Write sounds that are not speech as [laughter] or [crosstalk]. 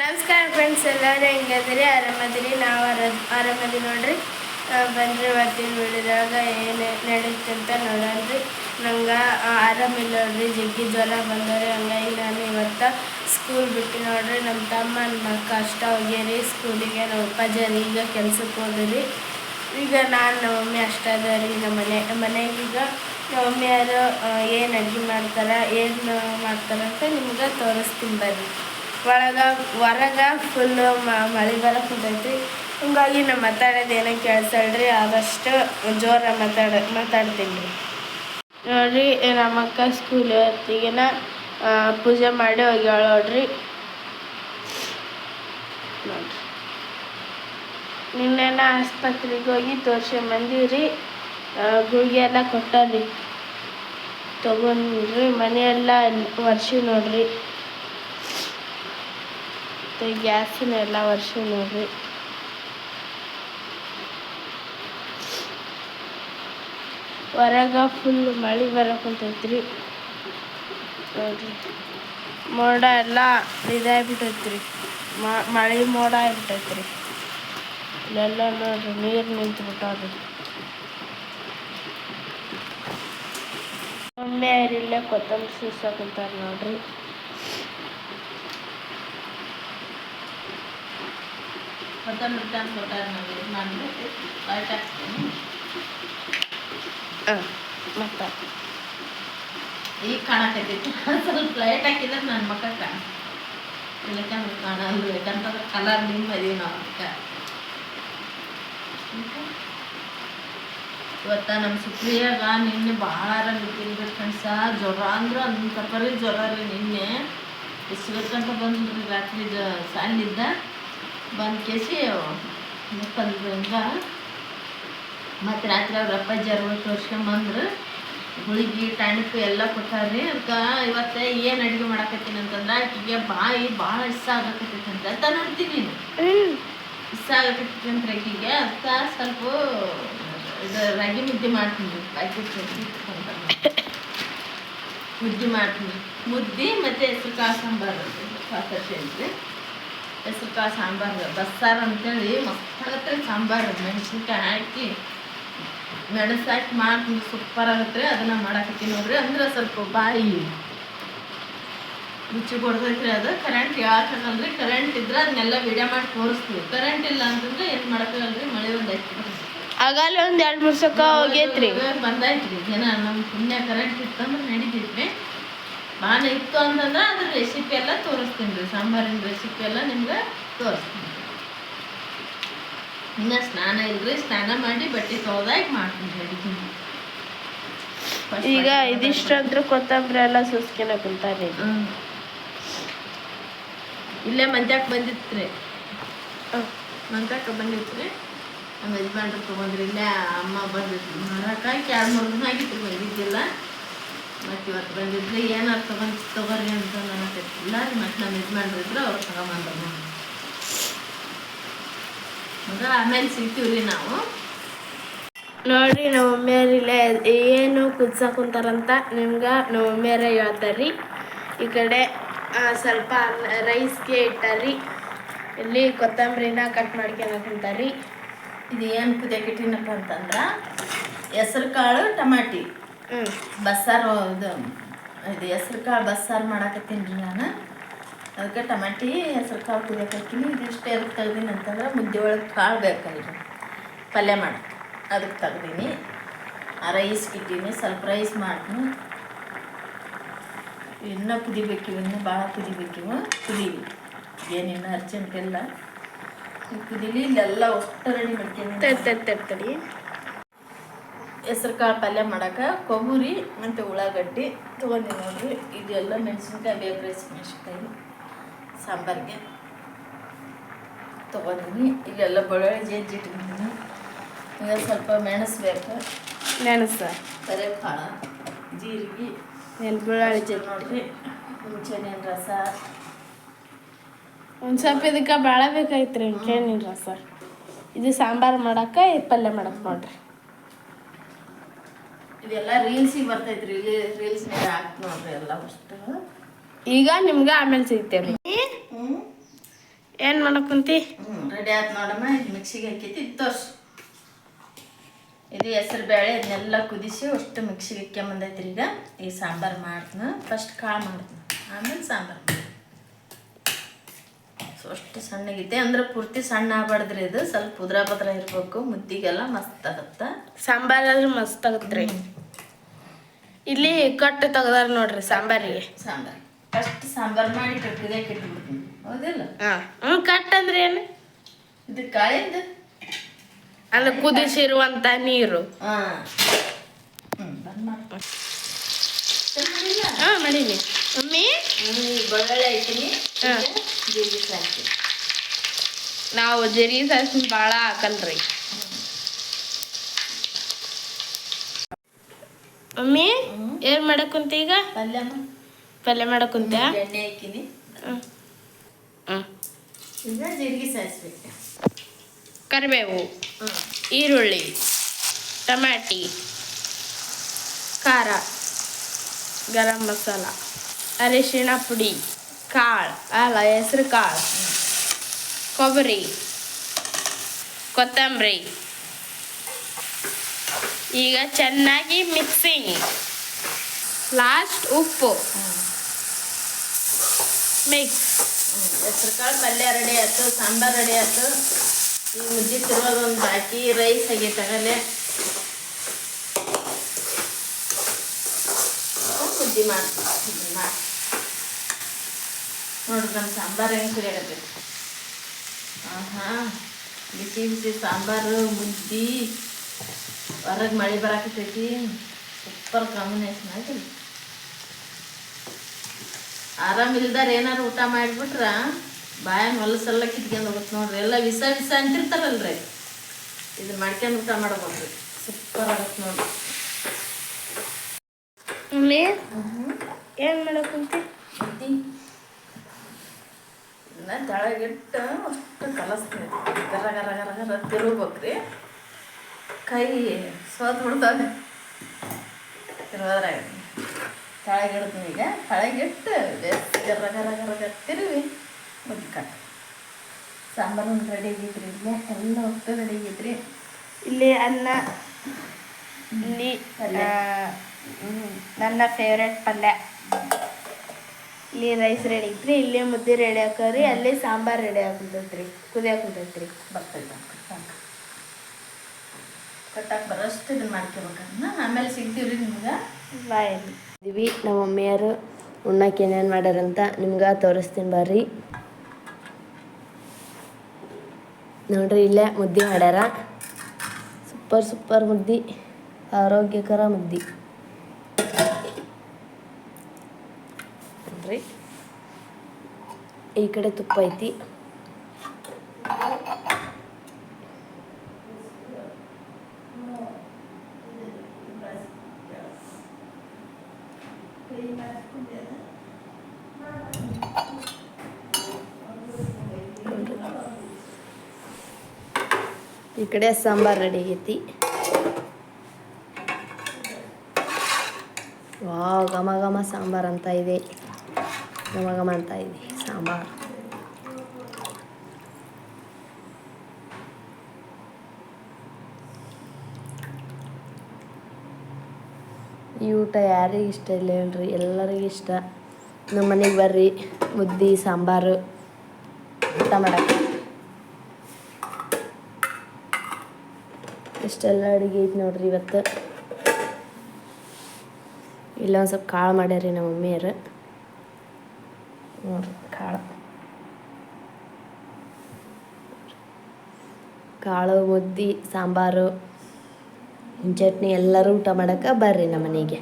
ನಮಸ್ಕಾರ ಫ್ರೆಂಡ್ಸ್ ಎಲ್ಲರೂ ಹೆಂಗದ್ರಿ ಆರಾಮದಿರಿ? ನಾವು ಆರ ಆರಾಮದಿ ನೋಡ್ರಿ. ಬಂದ್ರೆ ಬನ್ರಿ ಇವತ್ತಿನ ವಿಡಿಯೋದಾಗ ಏನು ನಡೀತು ಅಂತ ನೋಡೋಣ್ರಿ. ನಂಗೆ ಆರಾಮಿಲ್ಲ ನೋಡ್ರಿ. ಜಗ್ಗಿ ಜ್ವರ ಬಂದವ್ರಿ. ಹಂಗಾಗಿ ನಾನು ಇವತ್ತು ಸ್ಕೂಲ್ ಬಿಟ್ಟು ನೋಡ್ರಿ. ನಮ್ಮ ತಮ್ಮ ನಮ್ಮ ಅಕ್ಕ ಅಷ್ಟ ಹೋಗ್ಯಾರಿ. ಸ್ಕೂಲಿಗೆ ನಮ್ಮ ಅಪ್ಪಾಜರಿ ಈಗ ಕೆಲ್ಸಕ್ಕೆ ಹೋದ್ರಿ. ಈಗ ನಾನು ನಮ್ಮ ಮಮ್ಮಿ ಅಷ್ಟ ಅದಾರಿ ನಮ್ಮ ಮನೆ ಮನೆಗೀಗ ಮಮ್ಮಿಯವರು ಏನು ಅಡುಗೆ ಮಾಡ್ತಾರೆ, ಏನು ಮಾಡ್ತಾರಂತ ನಿಮ್ಗೆ ತೋರಿಸ್ತೀನಿ ಬರ್ರಿ. ಒಳಗ ಹೊರಗ ಫುಲ್ಲು ಮಳೆ ಬರಕ್ಕೆ ಕುಂತೈತಿ ಹಿಂಗಾಗಿ ನಾ ಮಾತಾಡೋದು ಏನೋ ಕೇಳಿಸಲ್ರಿ ಆದಷ್ಟು ಜೋರ ಮಾತಾಡ ಮಾತಾಡ್ತೀನಿ ನೋಡ್ರಿ ನಮ್ಮಕ್ಕ ಸ್ಕೂಲ್ ಹೊತ್ತಿಗೆನ ಪೂಜೆ ಮಾಡಿ ಹೋಗ್ಯಾಳ ನೋಡ್ರಿ. ನೋಡ್ರಿ. ನಿನ್ನೆನ ಆಸ್ಪತ್ರೆಗೆ ಹೋಗಿ ತೋರ್ಸ ಬಂದಿವ್ರಿ ಆ, ಗುಳಿಗೆ ಎಲ್ಲ ಕೊಟ್ಟಾರ್ರಿ ತಗೊಂಡ್ರಿ ಮನೆಯೆಲ್ಲ ವರ್ಷ ನೋಡ್ರಿ. ಮತ್ತು ಗ್ಯಾಸಿನ ಎಲ್ಲ ವರ್ಷ ನೋಡ್ರಿ. ಹೊರಗ ಫುಲ್ ಮಳೆ ಬರಕುಂತೈತ್ರಿ ನೋಡ್ರಿ. ಮೋಡ ಎಲ್ಲ ಇದಾಗ್ಬಿಟ್ಟೈತ್ರಿ. ಮಳೆ ಮೋಡ ಆಗ್ಬಿಟ್ಟೈತ್ರಿ. ಇಲ್ಲೆಲ್ಲ ನೋಡ್ರಿ ನೀರು ನಿಂತು ಬಿಟ್ಟಾವ್ರಿ ಒಮ್ಮೆ ಇಲ್ಲೇ ಕೊತ್ತಂಬರಿ ಸೂಸಾಕುಂತಾರ ನೋಡ್ರಿ. ಕೊತ್ತಂಬರಿ ತಂದು ಕೊಟ್ಟಾರ ನಾವು ಇದು ಮಾಡಿದ್ರೆ ಲೈಟ್ ಹಾಕ್ತೀನಿ ಮತ್ತೆ? ಈಗ ಕಾಣಕತ್ತೈತಿ [laughs] ಸ್ವಲ್ಪ ಲೈಟ್ ಹಾಕಿದ್ರೆ ನನ್ನ ಮಕ್ಕ ಕಾಣ ಇಲ್ಲಕಂದ್ರೆ ಕಾಣಲ್ಲ ಯಾಕಂತಂದ್ರೆ ಕಲರ್ ನಿಮ್ಮ ಅದೀವಿ ನಾವು ಅದಕ್ಕೆ ಇವತ್ತ ನಮ್ಮ ಸುಪ್ರಿಯಾಗ ನಿನ್ನೆ ಭಾಳ ತಿನ್ಬೇಕು ಕಣ್ಸ ಜ್ವರ ಅಂದ್ರೆ ಅದನ್ನ ತರಕಾರಿ ಜ್ವರ ರೀ ನಿನ್ನೆ. ಇಸ್ಬೇಕಂತ ಬಂದ್ರಿ ರಾತ್ರಿ ಜ ಸಾಲಿದ್ದ ಬಂದು ಕೇಸಿ ಮುಪ್ಪಂದ್ರಂಗ ಮತ್ತು ರಾತ್ರಿ ಅವ್ರ ಅಪ್ಪಾಜಿ ಅವ್ರು ತೋರ್ಸ್ಕೊಂಬಂದ್ರು ಗುಳಿಗೆ ಟಾನಿಕ್ ಎಲ್ಲ ಕೊಟ್ಟಾರ್ರಿ. ಅದಕ್ಕೆ ಇವತ್ತು ಏನು ಅಡುಗೆ ಮಾಡಕತ್ತೀನಿ ಅಂತಂದ್ರೆ ಆಕೆಗೆ ಬಾಯಿ ಭಾಳ ಇಷ್ಟ ಆಗಕತ್ತೈತಿ ಅಂತ ಅಂತ ನೋಡ್ತೀನಿ ಇಷ್ಟ ಆಗಕತ್ತೈತಿ ಅಂತ ಆಕಿಗೆ ಅದಕ್ಕೆ ಸ್ವಲ್ಪ ಇದು ರಾಗಿ ಮುದ್ದೆ ಮಾಡ್ತೀನಿ ಆಕೆ ಮುದ್ದೆ ಮಾಡ್ತೀನಿ. ಮುದ್ದೆ ಮತ್ತು ಹೆಸ್ರು ಕಾಳು ಸಾಂಬಾರು ಪಾತರ್ಸಿ ಐತ್ರಿ ಹೆಸ್ರು ಕಾಳು ಸಾಂಬಾರು ಬಸ್ಸಾರು ಅಂತೇಳಿ ಮಸ್ತಾಗತ್ತೆ ರೀ ಸಾಂಬಾರು. ಮೆಣಸಿನ್ಕಾಯಿ ಹಾಕಿ ಮೆಣಸು ಹಾಕಿ ಮಾಡ್ತೀನಿ ಸೂಪರ್ ಆಗುತ್ತೆ ರೀ. ಅದನ್ನು ಮಾಡಾಕತ್ತೀನಿ ನೋಡ್ರಿ. ಅಂದ್ರೆ ಸ್ವಲ್ಪ ಬಾಯಿ ರುಚಿ ಕೊಡ್ತೈತ್ರಿ ಅದು. ಕರೆಂಟ್ ಯಾಕಂದ್ರೆ ಕರೆಂಟ್ ಇದ್ರೆ ಅದನ್ನೆಲ್ಲ ವಿಡಿಯೋ ಮಾಡಿ ತೋರಿಸ್ತೀವಿ. ಕರೆಂಟ್ ಇಲ್ಲ ಅಂತಂದ್ರೆ ಏನು ಮಾಡೋಕ್ಕಾಗಲ್ರಿ? ಮಳೆ ಒಂದು ಐತಿ ಆಗಲ್ಲ ಒಂದು ಎರಡು ಮೂರು ಸಕ ಹೋಗೈತ್ರಿ. ಬಂದಾಯ್ತ್ರಿ ಜನ ನಮ್ಮ ಪುಣ್ಯ ಕರೆಂಟ್ ಇತ್ತಂದ್ರೆ ನಡೀತೈತ್ರಿ. ಭಾಳ ಇತ್ತು ಅಂತಂದ್ರೆ ಅದ್ರ ರೆಸಿಪಿ ಎಲ್ಲ ತೋರಿಸ್ತೀನಿ ರೀ. ಸಾಂಬಾರಿನ ರೆಸಿಪಿ ಎಲ್ಲ ನಿಮ್ಗೆ ತೋರಿಸ್ತೀನಿ ಇನ್ನು ಸ್ನಾನ ಇಲ್ರಿ ಸ್ನಾನ ಮಾಡಿ ಬಟ್ಟೆ ತೊಳ್ದಾಗ ಮಾಡ್ತೀನಿ ಅಡಿಗೆ ಈಗ ಬಟ್ಟೆ ಇದಿಷ್ಟು ಅಂದ್ರೆ ಕೊತ್ತಂಬರಿ ಎಲ್ಲ ಸುಸ್ಕಿನ ಕುಂತಾರಿ. ಇಲ್ಲೇ ಮಂತ್ಯಾಕ್ ಬಂದಿತ್ರಿ ಮಂತ್ಯಾಕ ಬಂದಿತ್ರಿ ನಮ್ಮ ಯಜಮಾನ್ರು ತೊಗೊಂಡ್ರಿ. ಇಲ್ಲೇ ಅಮ್ಮ ಬಂದಿತ್ತು ಮಾರಕ್ಕಾಗಿ ಎರಡು ಮೂರು ದಿನ ಆಗಿತ್ತು ಬಂದಿದ್ದಿಲ್ಲ ಮತ್ತು ಇವತ್ತು ಬಂದಿದ್ದೆ ಏನಾರು ತಗೊಂಡು ತಗೋರಿ ಅಂತ ನನಗತ್ತಿಲ್ಲ ಮತ್ತು ನಮ್ಮ ಯಜಮಾನ್ರು ಇದ್ರು ಅವ್ರು ತಗೊಂಬಂದ್ರು. ಮಗ ಆಮೇಲೆ ಸಿಗ್ತೀವಿ ರೀ ನಾವು. ನೋಡ್ರಿ ನಮ್ಮ ಮಮ್ಮಿಯವ್ರು ಇಲ್ಲೇ ಏನು ಕುದ್ಸಕ್ ಕುಂತಾರಂತ ನಿಮ್ಗೆ ನಮ್ಮ ಮಮ್ಮಿಯರ ಹೇಳ್ತಾರ್ರಿ. ಈ ಕಡೆ ಸ್ವಲ್ಪ ರೈಸ್ಗೆ ಇಟ್ಟಾರ್ರಿ. ಇಲ್ಲಿ ಕೊತ್ತಂಬರಿನ ಕಟ್ ಮಾಡ್ಕೊಳಕ್ ಕುಂತಾರಿ ಇದು ಏನು ಕುದಿಯಕ್ಕೆ ಇಟ್ಟಿನಪ್ಪ ಅಂತಂದ್ರೆ ಹೆಸರು ಕಾಳು ಟಮಾಟಿ. ಬಸ್ಸಾರು ಇದು ಇದು ಹೆಸ್ರು ಕಾಳು ಬಸ್ಸಾರು ಮಾಡಾಕತ್ತೀನಿ ರೀ ನಾನು. ಅದಕ್ಕೆ ಟಮಾಟಿ, ಹೆಸ್ರು ಕಾಳು ಕುದಿಯಕ್ಕೆ ಇದು ಇದಿಷ್ಟೇ ಅದಕ್ಕೆ ತೆಗ್ದೀನಿ ಅಂತಂದ್ರೆ ಮುದ್ದೆ ಒಳಗೆ ಕಾಳು ಬೇಕಲ್ರಿ ಪಲ್ಯ ಮಾಡಿ ಅದಕ್ಕೆ ತೆಗ್ದೀನಿ. ರೈಸ್ ಕಿಟ್ಟೀನಿ, ಸ್ವಲ್ಪ ರೈಸ್ ಮಾಡ್ತೀನಿ. ಇನ್ನೂ ಕುದಿಬೇಕಿವು ಇನ್ನೂ ಭಾಳ ಕುದಿಬೇಕಿವು ಕುದೀಲಿ. ಏನಿನ್ನು ಅರ್ಜೆಂಟ್ ಇವ್ ಕುದೀಲಿ ಇಲ್ಲೆಲ್ಲ ಒಟ್ಟು ರೆಡಿ ಮಾಡ್ತೀನಿ. ತಡಿ. ತಡಿ ತಡಿ ಹೆಸ್ರು ಕಾಳು ಪಲ್ಯ ಮಾಡೋಕೆ ಕೊಬ್ಬರಿ ಮತ್ತು ಉಳ್ಳಾಗಡ್ಡಿ ತೊಗೊಂಡು ನೋಡಿರಿ. ಇದೆಲ್ಲ ಮೆಣಸಿನ್ಕಾಯಿ ಬೇಕು ಮೆಣಸಿನ್ಕಾಯಿ ಸಾಂಬಾರಿಗೆ ತೊಗೊಂಡಿನಿ. ಇಲ್ಲೆಲ್ಲ ಬೆಳ್ಳುಳ್ಳಿ ಜೇಜಿ ಇಟ್ಕೊಂಡಿನಿ. ಈಗ ಸ್ವಲ್ಪ ಮೆಣಸು ಬೇಕು. ಬರೆ ಕಾಳು ಜೀರಿಗೆ ಏನು ಬೆಳ್ಳುಳ್ಳಿ ಜೊತೆ ನೋಡಿರಿ. ಹುಂಚೆಹಣ್ಣಿನ ರಸ? ಒಂದು ಸ್ವಲ್ಪ ಇದಕ್ಕೆ ಭಾಳ ಬೇಕಾಯ್ತು ರೀ ಕೇಳಿನ ರಸ. ಇದು ಸಾಂಬಾರು ಮಾಡಕ್ಕೆ ಇದು ಪಲ್ಯ ಮಾಡಕ್ಕೆ ನೋಡ್ರಿ. ಇದೆಲ್ಲ ರೀಲ್ಸಿಗೆ ರೀಲ್ಸ್ ರೀಲ್ಸ್ನಾಗ ಹಾಕಿ ನೋಡ್ರಿ ಎಲ್ಲ ಅಷ್ಟು ಈಗ ನಿಮ್ಗೆ ಆಮೇಲೆ ಸಿಗ್ತೇವೆ ಹ್ಞೂ ಏನು ಮಾಡಕ್ ಕುಂತಿ? ಹ್ಞೂ ರೆಡಿ ಆಯ್ತು ನೋಡಮ್ಮ ಇದು ಮಿಕ್ಸಿಗೆ ಹಾಕೈತಿ ಇದು ತೋರ್ಸು. ಇದು ಹೆಸರು ಬೇಳೆ ಇದನ್ನೆಲ್ಲ ಕುದಿಸಿ ಅಷ್ಟು ಮಿಕ್ಸಿಗೆ ರೀ ಈಗ. ಈ ಸಾಂಬಾರು ಮಾಡ್ತೀನಿ ಫಸ್ಟ್ ಕಾಳು ಮಾಡ್ತೀನಿ. ಆಮೇಲೆ ಸಾಂಬಾರು ಮಾಡ್ತೀನಿ. ಸೊ ಅಷ್ಟು ಸಣ್ಣಗಿದೆ ಅಂದ್ರೆ ಪೂರ್ತಿ ಸಣ್ಣ ಆಗ್ಬಾರ್ದ್ರಿ ಇದು. ಸ್ವಲ್ಪ ಉದ್ರ ಪದ್ರ ಇರ್ಬೇಕು ಮುದ್ದಿಗೆಲ್ಲ ಮಸ್ತ್ ಸಾಂಬಾರ್ ಸಾಂಬಾರಾದ್ರೆ ಮಸ್ತ್ ಆಗತ್ರಿ. ಇಲ್ಲಿ ಕಟ್ಟು ತೆಗ್ದಾರ ನೋಡ್ರಿ ಸಾಂಬಾರಿಗೆ. ಸಾಂಬಾರು. ಫಸ್ಟ್ ಸಾಂಬಾರು ಮಾಡಿ ಕುದಿಯಕ್ಕೆ ಇಟ್ಬಿಡ್ತೀನಿ ಹೌದಿಲ್ಲ? ಹಾಂ. ಹ್ಞೂ ಕಟ್ ಅಂದ್ರೆ ಏನು? ಇದು ಕಾಳಿಂದ. ಅಂದ್ರೆ ಕುದಿಸಿರುವಂತ ನೀರು. ಹಾಂ. ಮಾಡೀನಿ ಮಮ್ಮಿ? ಹ್ಮ್, ಬೆಳ್ಳುಳ್ಳಿ ಹಾಕಿನಿ. ಜೀರಿಗೆ ನಾವು ಜರಿ ಸಾಸಿವೆ ಭಾಳ ಹಾಕಲ್ರಿ. ಮಮ್ಮಿ ಏನ್ ಮಾಡಕ್ ಈಗ? ಪಲ್ಯ ಮಾಡಕ್ ಕುಂತ ಎಣ್ಣೆ ಹಾಕಿನಿ ಹ್ಮ್. ಹ್ಮ್. ಈಗ ಜೀರಿಗೆ ಕರಿಬೇವು ಈರುಳ್ಳಿ ಟಮಾಟಿ ಖಾರ ಗರಂ ಮಸಾಲ ಅರಿಶಿಣ ಪುಡಿ ಕಾಳು ಅಲ್ಲ ಹೆಸ್ರು ಕಾಳು. ಕೊಬ್ಬರಿ ಕೊತ್ತಂಬರಿ ಈಗ ಚೆನ್ನಾಗಿ ಮಿಕ್ಸಿಂಗ್ ಲಾಸ್ಟ್ ಉಪ್ಪು. ಮಿಕ್ಸ್ ಹೆಸ್ರು ಕಾಳು ಪಲ್ಯ ರೆಡಿ ಆಯ್ತು ಸಾಂಬಾರು ರೆಡಿ ಆಯ್ತು. ಈ ತಿರುವಾಗ ಒಂದು ಬಾಕಿ ರೈಸ್ ಆಗೈತೆ ಆಗಲೇ ಮುದ್ದೆ ಮಾಡ್ತೀನಿ ಮಾಡಿ ನೋಡ್ರಿ ನಮ್ಮ ಸಾಂಬಾರು ಹೆಂಗೆ ಕುರಿಯಾಗತ್ತೈತಿ ಹಾಂ ಬಿಸಿ ಬಿಸಿ ಸಾಂಬಾರು ಮುದ್ದೆ. ಹೊರಗೆ ಮಳೆ ಬರಾಕತೈತಿ ಸೂಪರ್ ಕಾಂಬಿನೇಷನ್ ಆಗಿಲ್ಲ ಆರಾಮಿಲ್ದಾರ ಏನಾರು ಊಟ ಮಾಡಿಬಿಟ್ರ ಬಾಯ ಹೊಲಸೆಲ್ಲ ಕಿತ್ಕೊಂಡು ಹೋಗುತ್ತೆ ನೋಡ್ರಿ. ಎಲ್ಲ ವಿಸ ವಿಸ ಅಂತಿರ್ತಾರಲ್ರಿ. ಇದು ಮಾಡ್ಕೊಂಡು ಊಟ ಮಾಡ್ಬೋದ್ರಿ. ಸೂಪರ್ ಆಗುತ್ತೆ ನೋಡ್ರಿ. ಏನ್ ಮಾಡಕ್ ಕುಂತಿ? ತೆಳಗಿಟ್ಟು ಅಷ್ಟು ಕಲಸ್ತೀನಿ. ಗರ ಗರ ಗರ ಗರ ತಿರುಗ್ಬೇಕ್ರಿ. ಕೈ ಸೋತ್ ಬಿಡ್ತಾವೆ ತಿರುಗೋದ್ರಾಗ ತೆಳಗಿಡ್ತೀನಿ ಈಗ. ತೆಳಗಿಟ್ಟು ಗರ ಗರ ಗರ ಗರ ತಿರುವಿ. ಮುದ್ದೆ ಕಟ್. ಸಾಂಬಾರು ರೆಡಿ ಆಗಿದ್ರಿ ಇಲ್ಲೇ. ಎಲ್ಲ ಹೋಗ್ತದೆ ರೆಡಿ ಆಗಿದ್ರಿ ಇಲ್ಲಿ ಅನ್ನ ಇಲ್ಲಿ. ನನ್ನ ಫೇವ್ರೆಟ್ ಪಲ್ಯ. ಇಲ್ಲಿ ರೈಸ್ ರೆಡಿ ಐತ್ರಿ ಇಲ್ಲಿ ಮುದ್ದೆ ರೆಡಿ ಹಾಕೋರಿ ಅಲ್ಲಿ ಸಾಂಬಾರು ರೆಡಿ ಹಾಕುಂತೈತ್ರಿ ಕುದಿಯಾಕ ಕುಂತೈತ್ರಿ. ಬರ್ತೈತೆ. ಕಟ್ಟಾಕ ಬರೋಷ್ಟು ಇದನ್ನ ಮಾಡ್ಕೋಬೇಕನ್ನ ಆಮೇಲೆ ಸಿಗ್ತೀವಿ ರೀ ನಿಮ್ಗೆ? ಬಾಯ್ ಇದೀವಿ, ನಮ್ಮ ಮಮ್ಮಿಯರು ಉಣ್ಣಕ್ಕೆ ಏನೇನು ಮಾಡ್ಯಾರಂತ ನಿಮ್ಗೆ ತೋರಿಸ್ತೀನಿ ಬರ್ರಿ. ನೋಡ್ರಿ, ಇಲ್ಲೇ ಮುದ್ದೆ ಮಾಡ್ಯಾರ. ಸೂಪರ್ ಸೂಪರ್ ಮುದ್ದೆ, ಆರೋಗ್ಯಕರ ಮುದ್ದೆ. ನೋಡ್ರಿ, ಈ ಕಡೆ ತುಪ್ಪ ಐತಿ. ಈ ಕಡೆ ಸಾಂಬಾರ್ ರೆಡಿ ಆಗೈತಿ. ವಾವ್, ಘಮ ಘಮ ಸಾಂಬಾರ್ ಅಂತ ಇದೆ. ಘಮ ಘಮ ಅಂತ ಇದೆ ಸಾಂಬಾರ್. ಈ ಊಟ ಯಾರಿಗೆ ಇಷ್ಟ ಇಲ್ಲ ಹೇಳ್ರಿ, ಎಲ್ಲರಿಗೂ ಇಷ್ಟ. ನಮ್ಮ ಮನೆಗೆ ಬರ್ರಿ, ಮುದ್ದೆ, ಸಾಂಬಾರು. ಊಟ ಮಾಡಕ್ಕೆ. ಇಷ್ಟೆಲ್ಲ ಅಡುಗೆ ಐತಿ ನೋಡ್ರಿ ಇವತ್ತು. ಇಲ್ಲ ಒಂದು ಸ್ವಲ್ಪ ಕಾಳು ಮಾಡ್ಯಾರ್ರಿ ನಮ್ಮ ಮಮ್ಮಿಯರು ನೋಡ್ರಿ ಕಾಳು. ಕಾಳು, ಮುದ್ದೆ, ಸಾಂಬಾರು, ಚಟ್ನಿ ಎಲ್ಲರೂ ಊಟ ಮಾಡಕ್ಕೆ ಬರ್ರಿ ನಮ್ಮ ಮನೆಗೆ.